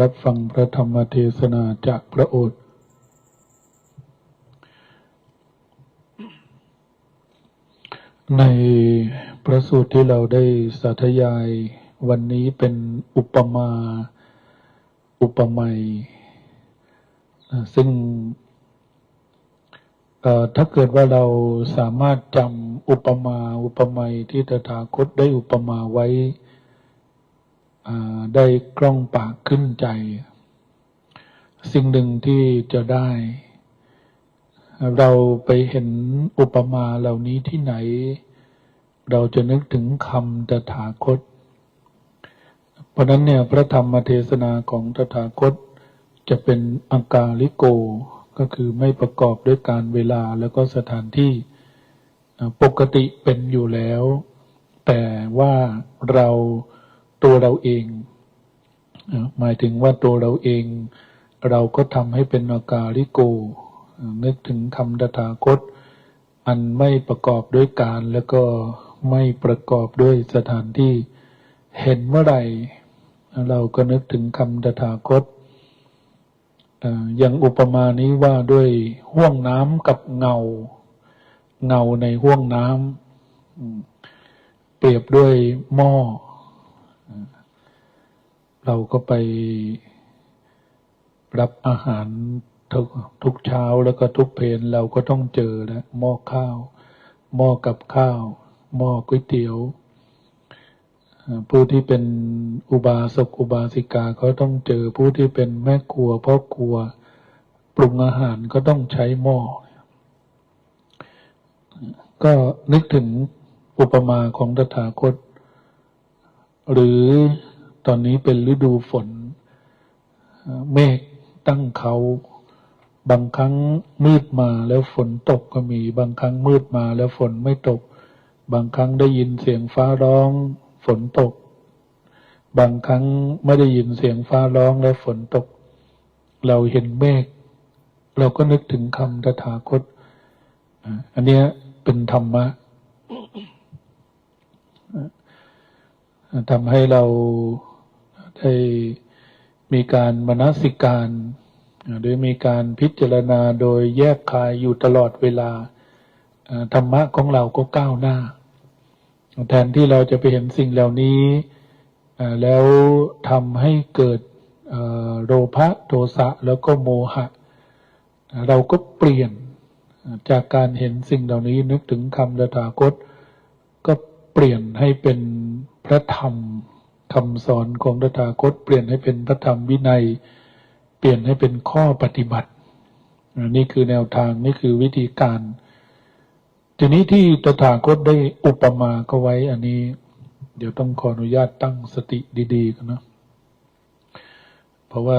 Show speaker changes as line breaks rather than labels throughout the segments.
รับฟังพระธรรมเทศนาจากพระโอษฐ์ในพระสูตรที่เราได้สาธยายวันนี้เป็นอุปมา อุปไมยซึ่งถ้าเกิดว่าเราสามารถจำอุปมา อุปไมยที่ตถาคตได้อุปมาไว้ ได้กล้องปากขึ้นใจ สิ่งหนึ่งที่จะได้ เราไปเห็นอุปมาเหล่านี้ที่ไหน เราจะนึกถึงคำตถาคต เพราะนั้นเนี่ยพระธรรมเทศนาของตถาคต จะเป็นอังกาลิโกก็คือไม่ประกอบด้วยการเวลาแล้วก็สถานที่ปกติเป็นอยู่แล้ว แต่ว่าเรา ตัวเราเองหมายถึงว่าตัวเราเอง เราก็ทำให้เป็นอากาลิโก นึกถึงคำตถาคต อันไม่ประกอบด้วยการแล้วก็ไม่ประกอบด้วยสถานที่ เห็นเมื่อไหร่ เราก็นึกถึงคำตถาคตอ่าอย่างอุปมานี้ว่าด้วยห่วงน้ำกับเงา เงาในห่วงน้ำเปรียบด้วยหม้อ เราก็ไปรับอาหารทุกทุกเช้าแล้วก็ทุกเพนเราก็ต้องเจอนะหม้อข้าว หม้อกับข้าว หม้อก๋วยเตี๋ยวผู้ที่เป็นอุบาสกอุบาสิกาเขาต้องเจอผู้ที่เป็นแม่ครัวพ่อครัว ปรุงอาหารก็ต้องใช้หม้อ ก็นึกถึงอุปมาของตถาคต หรือ ตอนนี้เป็นฤดูฝน เมฆตั้งเขา บางครั้งมืดมาแล้วฝนตกก็มี บางครั้งมืดมาแล้วฝนไม่ตก บางครั้งได้ยินเสียงฟ้าร้อง ฝนตก บางครั้งไม่ได้ยินเสียงฟ้าร้องแล้วฝนตก เราเห็นเมฆเราก็นึกถึงคำตถาคต อันนี้เป็นธรรมะทำให้เรา มีการมนสิการหรือมีการพิจารณาโดยแยกคายอยู่ตลอดเวลาธรรมะของเราก็ก้าวหน้า แทนที่เราจะไปเห็นสิ่งเหล่านี้แล้วทำให้เกิดโลภะโทสะแล้วก็โมหะ เราก็เปลี่ยนจากการเห็นสิ่งเหล่านี้นึกถึงคำตถาคตก็เปลี่ยนให้เป็นพระธรรม คำสอนของตถาคต เปลี่ยนให้เป็นพระธรรมวินัย เปลี่ยนให้เป็นข้อปฏิบัติอันนี่คือแนวทางนี่คือวิธีการ ทีนี้ที่ตถาคตได้อุปมาก็ไว้ อันนี้ เดี๋ยวต้องขออนุญาตตั้งสติดีๆกันนะ เพราะว่า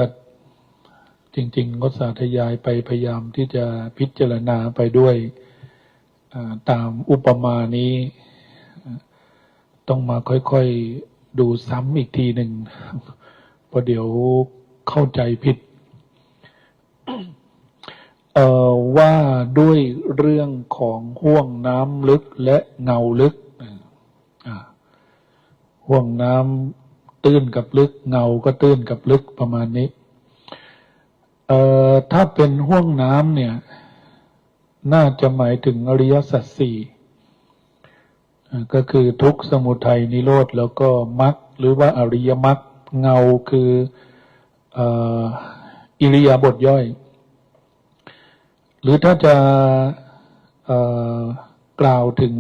จริง ๆ ก็สาธยายไปพยายามที่จะพิจารณาไปด้วยตามอุปมานี้ ต้องมาค่อย ๆ ดูซ้ำอีกทีหนึ่งเพราะเดี๋ยวเข้าใจผิดว่าด้วยเรื่องของห่วงน้ำลึกและเงาลึกห่วงน้ำตื้นกับลึก เงาก็ตื้นกับลึกประมาณนี้ถ้าเป็นห่วงน้ำเนี่ย น่าจะหมายถึงอริยสัจสี่ ก็คือทุกสมุทัยนิโรธแล้วก็มรรคหรือว่าอริยมรรคเงาคืออิริยาบถย่อย หรือถ้าจะกล่าวถึง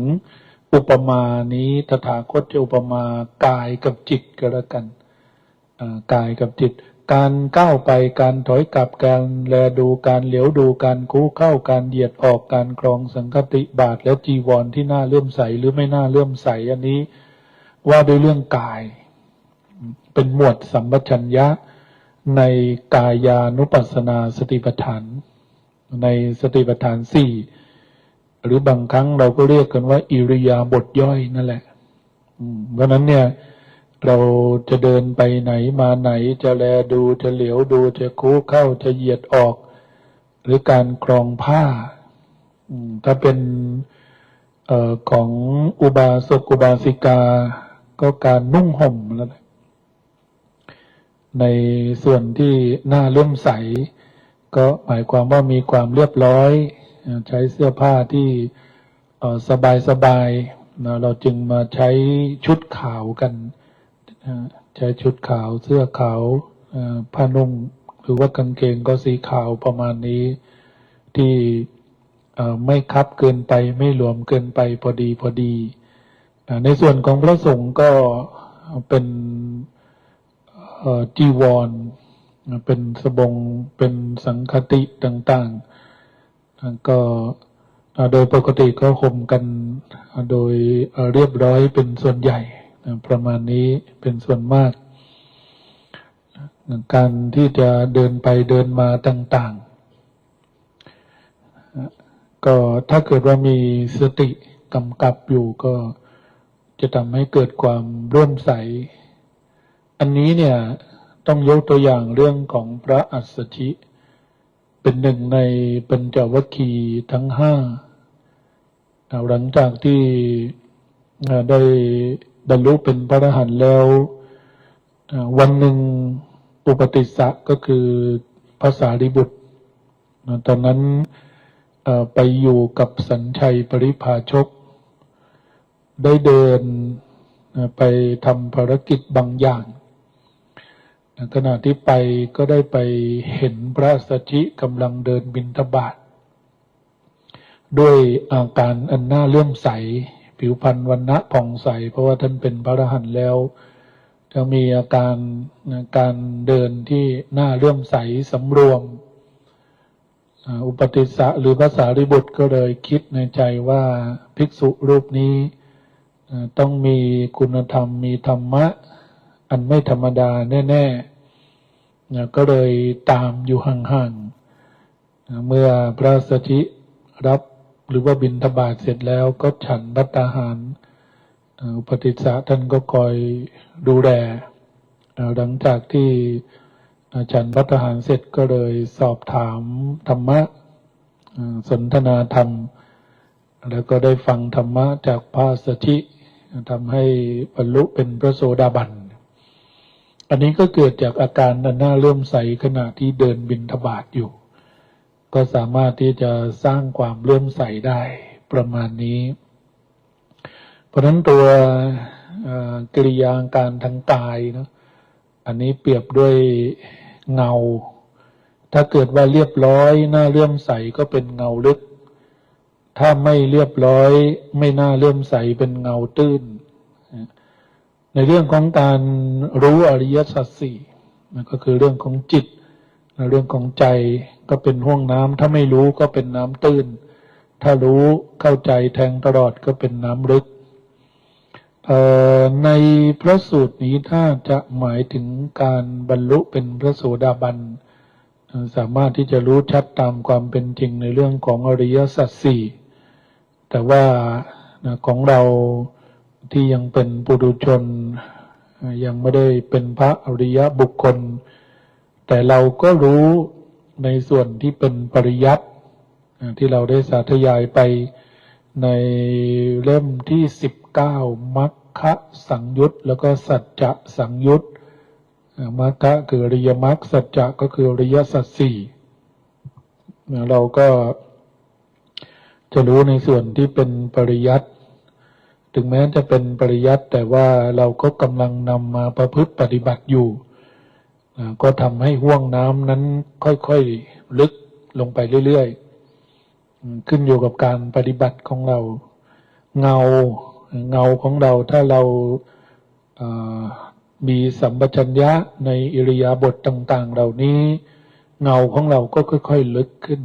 อุปมานี้ตถาคตจะอุปมากายกับจิตก็แล้วกันกายกับจิต การก้าวไปการถอยกลับการแลดูการเหลียวดูการคู่เข้าการเหยียดออกการครองสังคติบาทและจีวรที่น่าเลื่อมใสหรือไม่น่าเลื่อมใสอันนี้ ว่าด้วยเรื่องกาย เป็นหมวดสัมปชัญญะในกายานุปัสสนาสติปัฏฐาน ในสติปัฏฐานสี่หรือบางครั้งเราก็เรียกกันว่า อิริยาบถย่อยนั่นแหละเพราะนั้นเนี่ย เราจะเดินไปไหนมาไหนจะแลดูจะเหลียวดูจะคู่เข้าจะเหยียดออก หรือการครองผ้าถ้าเป็นออของอุบาสกอุบาสิกา ก็การนุ่งห่มแหละในส่วนที่หน้าเลื่อมใส ก็หมายความว่ามีความเรียบร้อย ใช้เสื้อผ้าที่สบายสบายเราจึงมาใช้ชุดขาวกัน นะใช้ชุดขาวเสื้อขาวผ้านุ่งหรือว่ากางเกงก็สีขาวประมาณนี้ ที่ไม่คับเกินไปไม่หลวมเกินไปพอดีพอดี ในส่วนของพระสงฆ์ก็เป็นจีวร เป็นสบง เป็นสังคติต่างๆ ก็โดยปกติก็ห่มกันโดยเรียบร้อยเป็นส่วนใหญ่ ประมาณนี้เป็นส่วนมาก การที่จะเดินไปเดินมาต่าง ๆ ก็ถ้าเกิดว่ามีสติกำกับอยู่ก็จะทำให้เกิดความร่วมใส อันนี้เนี่ยต้องยกตัวอย่างเรื่องของพระอัสสชิเป็นหนึ่งในปัญจวัคคีย์ทั้งห้าหลังจากที่ได้ บรรลุเป็นพระอรหันต์แล้ว วันหนึ่งอุปติสสะก็คือภาษาริบุตร ตอนนั้นไปอยู่กับสัญชัยปริภาชก ได้เดินไปทำภารกิจบางอย่างขณะที่ไปก็ได้ไปเห็นพระสัชชิกำลังเดินบินทบาทด้วยอาการอันน่าเลื่อมใส ผิวพรรณวันณะผ่องใส เพราะว่าท่านเป็นพระอรหันต์แล้วจะมีอาการการเดินที่หน่าเลื่อมใสสำรวม อุปติสสะหรือภาษาริบุตรก็เลยคิดในใจว่าภิกษุรูปนี้ต้องมีคุณธรรมมีธรรมะ อันไม่ธรรมดาแน่ๆ ก็เลยตามอยู่ห่างๆ เมื่อพระสชิรับ หรือว่าบินทบาทเสร็จแล้วก็ฉันรัตาหารอุปติสสะท่านก็คอยดูแลหลังจากที่ฉันรัตาหารเสร็จก็เลยสอบถามธรรมะสนทนาธรรม แล้วก็ได้ฟังธรรมะจากพระสชิทำให้บรรลุเป็นพระโสดาบัน อันนี้ก็เกิดจากอาการอันน่าเลื่อมใสขณะที่เดินบินทบาทอยู่ ก็สามารถที่จะสร้างความเลื่อมใสได้ประมาณนี้ เพราะนั้นตัวกิริยาการทางกายเนะอันนี้เปรียบด้วยเงา ถ้าเกิดว่าเรียบร้อยน่าเลื่อมใสก็เป็นเงาลึก ถ้าไม่เรียบร้อย ไม่น่าเลื่อมใสเป็นเงาตื้น ในเรื่องของการรู้อริยสัจสี่มันก็คือเรื่องของจิต เรื่องของใจก็เป็นห้วงน้ำถ้าไม่รู้ก็เป็นน้ำตื้น ถ้ารู้เข้าใจแทงตลอดก็เป็นน้ำลึกในพระสูตรนี้ถ้าจะหมายถึงการบรรลุเป็นพระโสดาบันสามารถที่จะรู้ชัดตามความเป็นจริงในเรื่องของอริยสัจสี่แต่ว่าของเราที่ยังเป็นปุถุชน ยังไม่ได้เป็นพระอริยบุคคล แต่เราก็รู้ในส่วนที่เป็นปริยัติที่เราได้สาธยายไปในเล่มที่สิบเก้ามัคคะสังยุตแล้วก็สัจจะสังยุตมัคคะคืออริยมรรคสัจจะก็คืออริยสัจสี่เราก็จะรู้ในส่วนที่เป็นปริยัติถึงแม้จะเป็นปริยัติแต่ว่าเราก็กำลังนำมาประพฤติปฏิบัติอยู่ ก็ทำให้ห่วงน้ำนั้นค่อยๆลึกลงไปเรื่อยๆ ขึ้นอยู่กับการปฏิบัติของเรา เงาเงาของเราถ้าเรามีสัมปชัญญะในอิริยาบถต่าง ๆ เหล่านี้ เงาของเราก็ค่อย ๆ ลึกขึ้น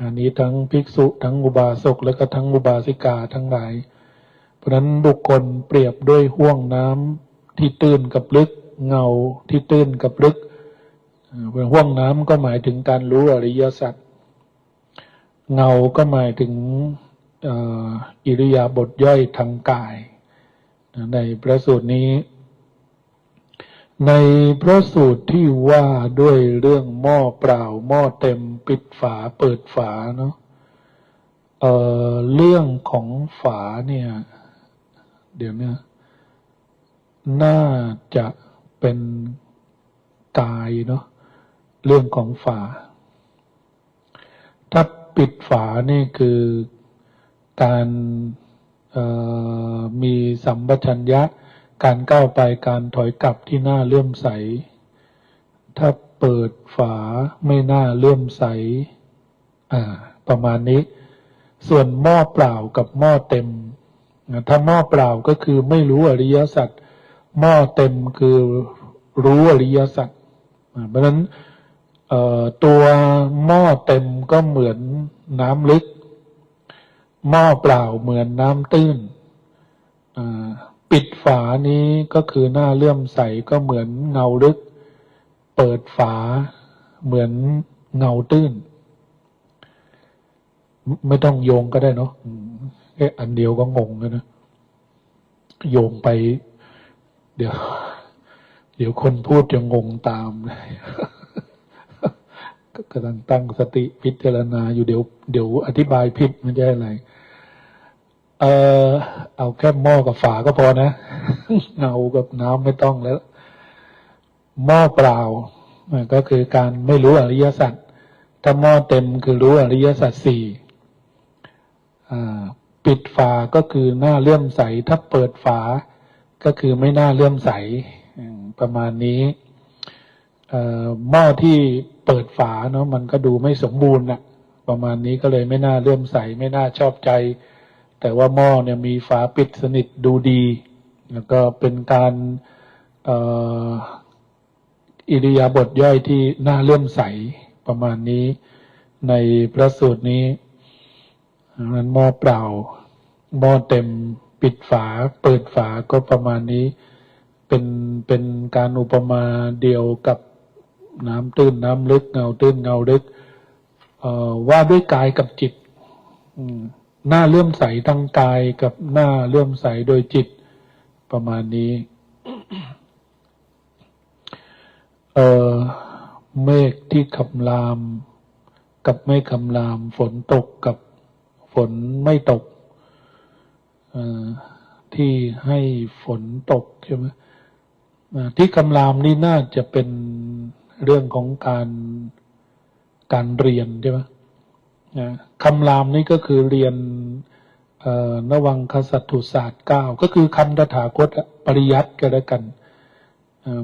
อันนี้ทั้งภิกษุทั้งอุบาสกและก็ทั้งอุบาสิกาทั้งหลาย เพราะฉะนั้นบุคคลเปรียบด้วยห่วงน้ำที่ตื้นกับลึก เงาที่ตื้นกับลึกเป็นห่วงน้ำก็หมายถึงการรู้อริยสัจเงาก็หมายถึงอ,อิริยาบถย่อยทางกาย ในพระสูตรนี้ ในพระสูตรที่ว่าด้วยเรื่องหม้อเปล่าหม้อเต็มปิดฝาเปิดฝาเนาะเเรื่องของฝาเนี่ย เดี๋ยวเนี้น่าจะ เป็นกายเนาะเรื่องของฝา ถ้าปิดฝานี่คือการมีสัมปชัญญะ การก้าวไปการถอยกลับที่น่าเลื่อมใส ถ้าเปิดฝาไม่น่าเลื่อมใสอ่าประมาณนี้ ส่วนหม้อเปล่ากับหม้อเต็ม ถ้าหม้อเปล่าก็คือไม่รู้อริยสัจ หม้อเต็มคือรู้อริยสัจเพราะฉะนั้นตัวหม้อเต็มก็เหมือนน้ำลึก หม้อเปล่าเหมือนน้ำตื้นปิดฝานี้ก็คือหน้าเลื่อมใสก็เหมือนเงาลึก เปิดฝาเหมือนเงาตื้น ไม่ต้องโยงก็ได้เนาะแค่อันเดียวก็งงแล้วนะโยงไป เดี๋ยว เดี๋ยวคนพูดจะงงตามเลยก็กำลังตั้งสติพิจารณาอยู่เดี๋ยว เดี๋ยวอธิบายผิดไม่ใช่อะไร เออเอาแค่หม้อกับฝาก็พอนะเงากับน้ำไม่ต้องแล้ว หม้อเปล่าก็คือการไม่รู้อริยสัจถ้าหม้อเต็มคือรู้อริยสัจสี่ปิดฝาก็คือหน้าเลื่อมใสถ้าเปิดฝา ก็คือไม่น่าเลื่อมใสประมาณนี้หม้อที่เปิดฝาเนาะมันก็ดูไม่สมบูรณ์นะประมาณนี้ก็เลยไม่น่าเลื่อมใส ไม่น่าชอบใจ แต่ว่าหม้อเนี่ยมีฝาปิดสนิทดูดี แล้วก็เป็นการอ่ออิริยาบถย่อยที่น่าเลื่อมใสประมาณนี้ ในพระสูตรนี้นั้นหม้อเปล่าหม้อเต็ม ปิดฝา เปิดฝาก็ประมาณนี้ เป็นเป็นการอุปมาเดียวกับน้ำตื้นน้ำลึกเงาตื้นเงาลึกว่าด้วยกายกับจิตหน้าเลื่อมใสทางกายกับหน้าเลื่อมใสโดยจิตประมาณนี้เออเมฆที่คำราม กับไม่คำราม ฝนตกกับฝนไม่ตก ที่ให้ฝนตกใช่ไหมที่คำรามนี่น่าจะเป็นเรื่องของการการเรียนใช่ไหมคำรามนี่ก็คือเรียนนวังคสัตถุศาสตร์เก้าก็คือคำตถาคตปริยัติก็แล้วกัน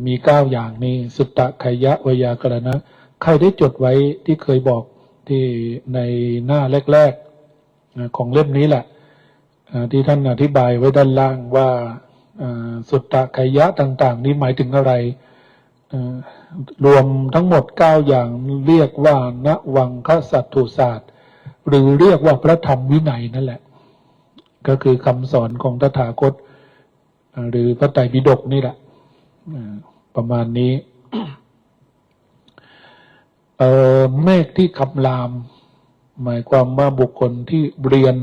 มีเก้าอย่างนี้ สุตตะขยะวยากรณะ ใครได้จดไว้ที่เคยบอกที่ในหน้าแรก ๆ ของเล่มนี้แหละ ที่ท่านอธิบายไว้ด้านล่างว่าสุตตะขยะต่าง ๆ นี้หมายถึงอะไร รวมทั้งหมดเก้าอย่างเรียกว่าณวังคสัตถุศาสตร์ หรือเรียกว่าพระธรรมวินัยนั่นแหละ ก็คือคำสอนของตถาคต หรือพระไตรปิฎกนี่แหละประมาณนี้เมฆที่คำราม หมายความว่าบุคคลที่เรียน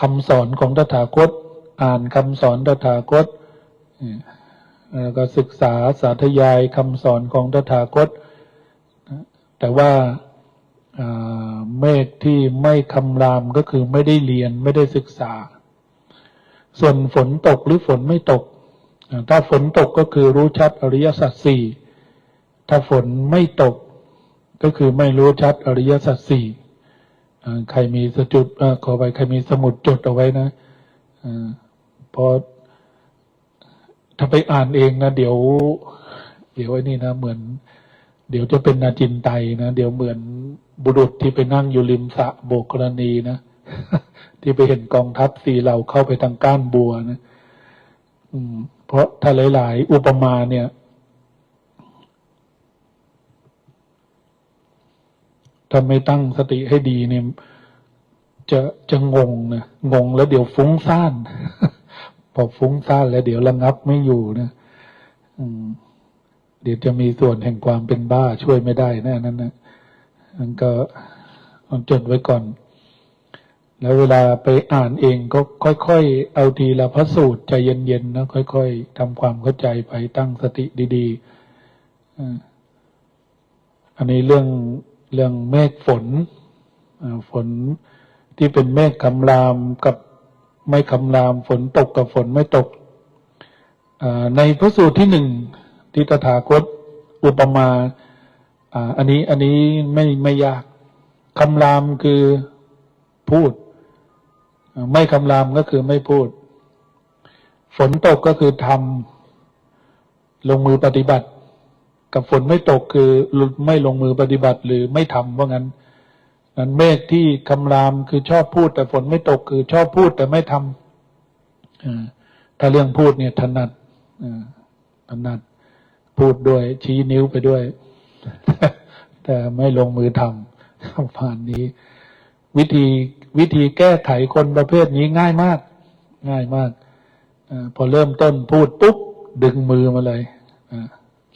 คำสอนของตถาคต อ่านคำสอนตถาคตแล้วก็ศึกษาสาธยายคำสอนของตถาคต แต่ว่าเมฆที่ไม่คำรามก็คือไม่ได้เรียนไม่ได้ศึกษา ส่วนฝนตกหรือฝนไม่ตก ถ้าฝนตกก็คือรู้ชัดอริยสัจสี่ถ้าฝนไม่ตกก็คือไม่รู้ชัดอริยสัจสี่ ใครมีสจุดขอไปใครมีสมุดจดเอาไว้นะอ่าเพราะถ้าไปอ่านเองนะเดี๋ยว เดี๋ยวไอ้นี่นะเหมือน เดี๋ยวจะเป็นนาจินไตนะเดี๋ยวเหมือนบุรุษที่ไปนั่งอยู่ริมสระโบกกรณีนะที่ไปเห็นกองทัพสีเหล่าเข้าไปทางก้านบัวนะอืม เพราะถ้าหลาย ๆ อุปมาเนี่ย ถ้าไม่ตั้งสติให้ดีเนี่ยจะจะงงนะงงแล้วเดี๋ยวฟุ้งซ่านพอฟุ้งซ่านแล้วเดี๋ยวระงับไม่อยู่นะเดี๋ยวจะมีส่วนแห่งความเป็นบ้าช่วยไม่ได้แน่นั้นนะมันก็จดไว้ก่อน แล้วเวลาไปอ่านเองก็ค่อยๆเอาทีละพระสูตรใจเย็นๆนะค่อยๆทำความเข้าใจไปตั้งสติดีๆอันนี้เรื่อง เรื่องเมฆฝนฝนที่เป็นเมฆคำรามกับไม่คำรามฝนตกกับฝนไม่ตกในพระสูตรที่หนึ่งที่ตถาคตอุปมาอ่าอันนี้อันนี้ไม่ไม่ยากคำรามคือพูด ไม่คำรามก็คือไม่พูด ฝนตกก็คือทำลงมือปฏิบัติ กับฝนไม่ตกคือไม่ลงมือปฏิบัติหรือไม่ทำว่างั้นนั้นเมฆที่คำรามคือชอบพูด แต่ฝนไม่ตกคือชอบพูดแต่ไม่ทำถ้าเรื่องพูดเนี่ยถนัดถนัดพูดด้วย ชี้นิ้วไปด้วย แต่ไม่ลงมือทำประมาณนี้ วิธีวิธีแก้ไขคนประเภทนี้ง่ายมาก ง่ายมากอพอเริ่มต้นพูดปุ๊บดึงมือมาเลยอ่า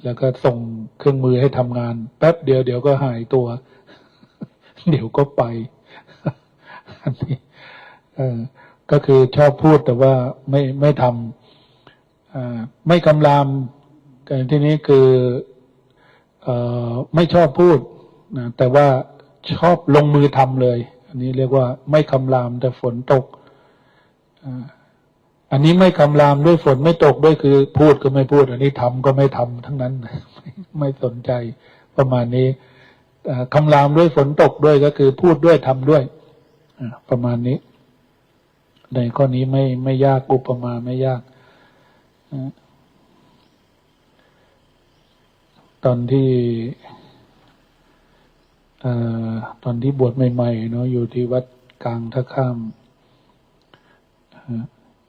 แล้วก็ส่งเครื่องมือให้ทำงาน แป๊บเดียวเดี๋ยวก็หายตัว เดี๋ยวก็ไปอันนี้ก็คือชอบพูดแต่ว่าไม่ไม่ทำไม่กำรามแต่ที่นี้คือออไม่ชอบพูดนะแต่ว่าชอบลงมือทำเลย อันนี้เรียกว่าไม่คำรามแต่ฝนตกอ่า อันนี้ไม่คำรามด้วยฝนไม่ตกด้วยคือ พูดก็ไม่พูด อันนี้ทำก็ไม่ทำทั้งนั้นไม่สนใจประมาณนี้คำรามด้วยฝนตกด้วยก็คือ พูดด้วยทำด้วยประมาณนี้ ในข้อนี้ไม่ไม่ยากอุปมาไม่ยากตอนที่อตอนที่บวชใหม่ๆเนาะอยู่ที่วัดกลางท่าข้าม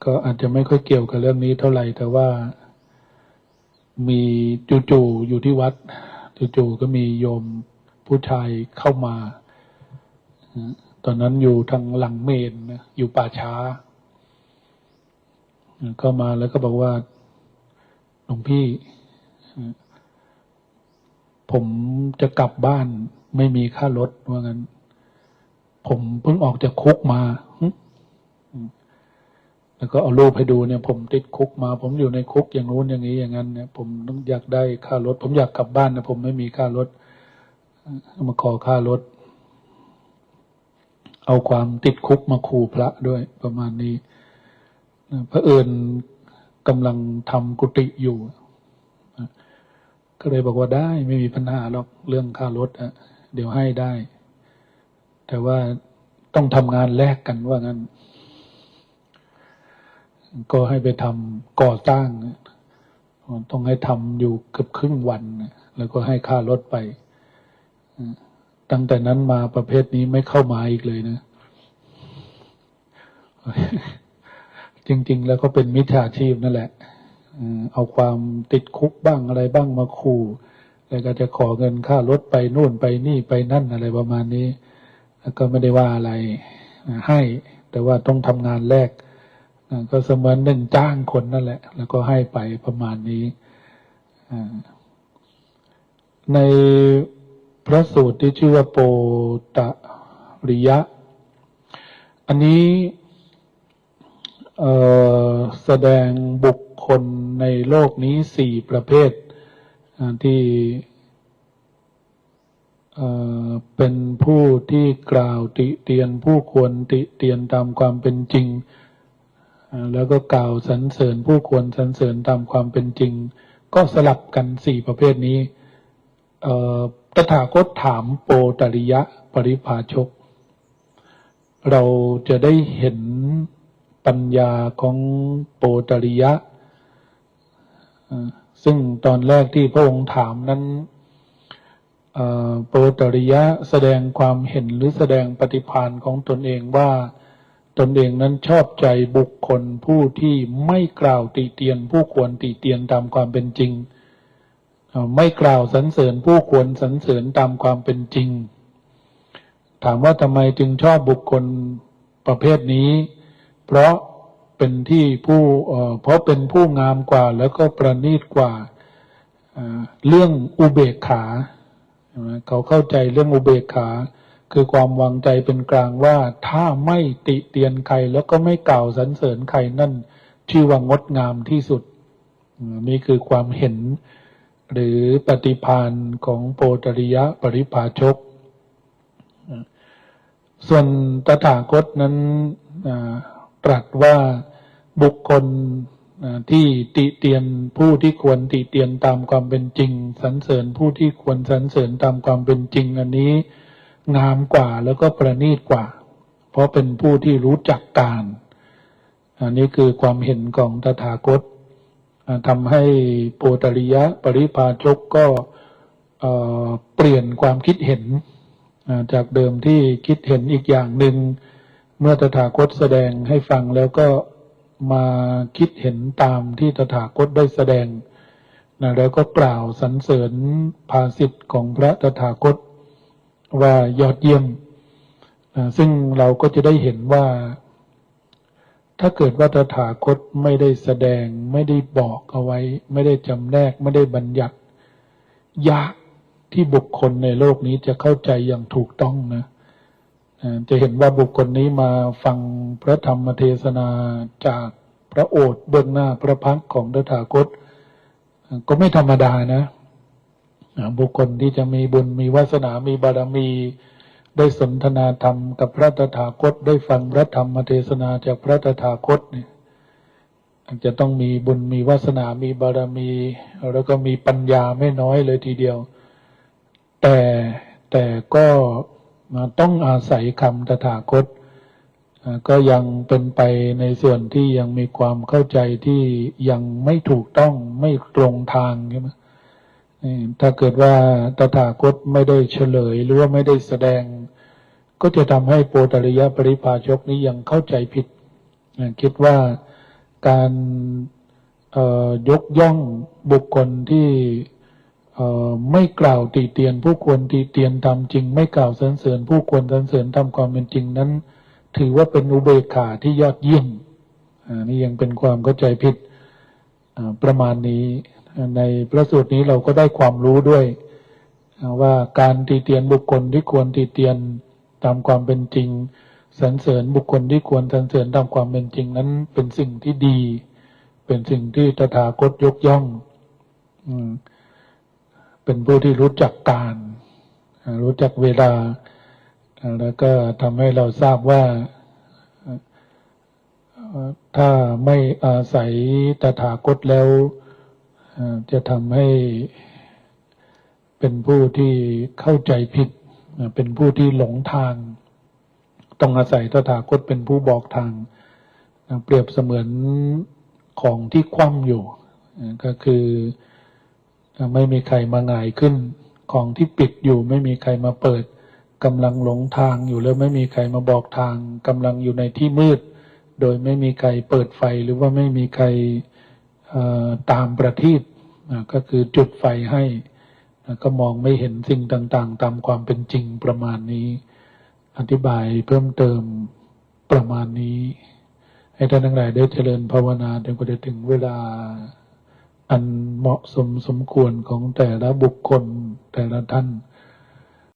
ก็อาจจะไม่ค่อยเกี่ยวกับเรื่องนี้เท่าไหร่ แต่ว่ามีจู่ๆอยู่ที่วัด จู่ๆก็มีโยมผู้ชายเข้ามา ตอนนั้นอยู่ทางหลังเมนอยู่ป่าช้าอ่ามาแล้วก็บอกว่าหลวงพี่ ผมจะกลับบ้าน ไม่มีค่ารถว่างั้น ผมเพิ่งออกจากคุกมา แล้วก็เอารูปให้ดูเนี่ย ผมติดคุกมา ผมอยู่ในคุกอย่างนู้นอย่างนี้อย่างนั้นเนี่ย ผมต้องอยากได้ค่ารถ ผมอยากกลับบ้านนะผมไม่มีค่ารถมาขอค่ารถ เอาความติดคุกมาขู่พระด้วยประมาณนี้พระเอิญกำลังทำกุฏิอยู่ก็เลยบอกว่าได้ไม่มีปัญหาหรอกเรื่องค่ารถอะเดี๋ยวให้ได้ แต่ว่าต้องทำงานแลกกันว่างั้น ก็ให้ไปทำก่อสร้าง ต้องให้ทำอยู่เกือบครึ่งวัน แล้วก็ให้ค่ารถไป ตั้งแต่นั้นมาประเภทนี้ไม่เข้ามาอีกเลยนะ จริง ๆ แล้วก็เป็นมิจฉาชีพนั่นแหละ เอาความติดคุกบ้างอะไรบ้างมาขู่ แล้วก็จะขอเงินค่ารถไปนู่นไปนี่ไปนั่นอะไรประมาณนี้ แล้วก็ไม่ได้ว่าอะไร ให้ แต่ว่าต้องทำงานแรก ก็เสมือนหนึ่งจ้างคนนั่นแหละ แล้วก็ให้ไปประมาณนี้ ในพระสูตรที่ชื่อว่าโปตริยะ อันนี้แสดงบุคคลในโลกนี้สี่ประเภทที่เป็นผู้ที่กล่าวติเตียนผู้ควรติเตียนตามความเป็นจริง แล้วก็กล่าวสรรเสริญผู้ควรสรรเสริญตามความเป็นจริง ก็สลับกันสี่ประเภทนี้ตถาคตถามโปตริยะปริภาชก เราจะได้เห็นปัญญาของโปตริยะ ซึ่งตอนแรกที่พระองค์ถามนั้นโปตริยะแสดงความเห็นหรือแสดงปฏิพานของตนเองว่า ตนเองนั้นชอบใจบุคคลผู้ที่ไม่กล่าวตีเตียน ผู้ควรตีเตียนตามความเป็นจริง ไม่กล่าวสรรเสริญผู้ควรสรรเสริญตามความเป็นจริง ถามว่าทำไมจึงชอบบุคคลประเภทนี้ เพราะเป็นที่ผู้เพราะเป็นผู้งามกว่าแล้วก็ประณีตกว่าเรื่องอุเบกขาเขาเข้าใจเรื่องอุเบกขา คือความวางใจเป็นกลางว่าถ้าไม่ติเตียนใครแล้วก็ไม่กล่าวสรรเสริญใครนั่นชื่อว่างดงามที่สุด นี่คือความเห็น หรือปฏิพานของโปตริยะปริภาชก ส่วนตถาคตนั้นตรัสว่าบุคคลที่ติเตียนผู้ที่ควรติเตียนตามความเป็นจริง สรรเสริญผู้ที่ควรสรรเสริญตามความเป็นจริง อันนี้ งามกว่าแล้วก็ประณีตกว่า เพราะเป็นผู้ที่รู้จักการ อันนี้คือความเห็นของตถาคตทำให้โปตริยะปริพาชกก็เปลี่ยนความคิดเห็น จากเดิมที่คิดเห็นอีกอย่างหนึ่ง เมื่อตถาคตแสดงให้ฟังแล้วก็มาคิดเห็นตามที่ตถาคตได้แสดงนะแล้วก็กล่าวสรรเสริญภาสิทธิ์ของพระตถาคต ว่ายอดเยี่ยม ซึ่งเราก็จะได้เห็นว่า ถ้าเกิดว่าตถาคตไม่ได้แสดง ไม่ได้บอกเอาไว้ ไม่ได้จำแนก ไม่ได้บัญญัติ ยากที่บุคคลในโลกนี้จะเข้าใจอย่างถูกต้องนะจะเห็นว่าบุคคลนี้มาฟังพระธรรมเทศนาจากพระโอษฐ์เบื้องหน้าพระพักของตถาคต ก็ไม่ธรรมดานะ บุคคลที่จะมีบุญมีวาสนา มีบารมี ได้สนทนาธรรมกับพระตถาคต ได้ฟังพระธรรมเทศนาจากพระตถาคตเนี่ยอาจจะต้องมีบุญมีวาสนา มีบารมี แล้วก็มีปัญญาไม่น้อยเลยทีเดียว แต่แต่ก็ต้องอาศัยคำตถาคต ก็ยังเป็นไปในส่วนที่ยังมีความเข้าใจที่ยังไม่ถูกต้องไม่ตรงทางใช่ไหม ถ้าเกิดว่าตถาคตไม่ได้เฉลย หรือว่าไม่ได้แสดง ก็จะทำให้โปตริยปริภาชกนี้ยังเข้าใจผิด คิดว่าการยกย่องบุคคลที่ไม่กล่าวตีเตียน ผู้ควรตีเตียนตามจริง ไม่กล่าวสรรเสริญ ผู้ควรสรรเสริญตามความเป็นจริงนั้น ถือว่าเป็นอุเบกขาที่ยอดเยี่ยมนี่ยังเป็นความเข้าใจผิดประมาณนี้ ในพระสูตรนี้เราก็ได้ความรู้ด้วย ว่าการตีเตียนบุคคลที่ควรตีเตียนตามความเป็นจริงสรรเสริญบุคคลที่ควรสรรเสริญตามความเป็นจริงนั้นเป็นสิ่งที่ดี เป็นสิ่งที่ตถาคตยกย่อง อืมเป็นผู้ที่รู้จักการ รู้จักเวลา แล้วก็ทำให้เราทราบว่า ถ้าไม่อาศัยตถาคตแล้ว จะทำให้เป็นผู้ที่เข้าใจผิด เป็นผู้ที่หลงทาง ต้องอาศัยตถาคตเป็นผู้บอกทาง เปรียบเสมือนของที่คว่ำอยู่ ก็คือไม่มีใครมาหงายขึ้น ของที่ปิดอยู่ไม่มีใครมาเปิดกำลังหลงทางอยู่แล้วไม่มีใครมาบอกทางกำลังอยู่ในที่มืด โดยไม่มีใครเปิดไฟหรือว่าไม่มีใคร ตามประทีปก็คือจุดไฟให้ก็มองไม่เห็นสิ่งต่างๆ ตามความเป็นจริงประมาณนี้ อธิบายเพิ่มเติมประมาณนี้ ให้ท่านทั้งหลายได้เจริญภาวนาจนกว่าจะถึงเวลาอันเหมาะสมสมควรของแต่ละบุคคลแต่ละท่าน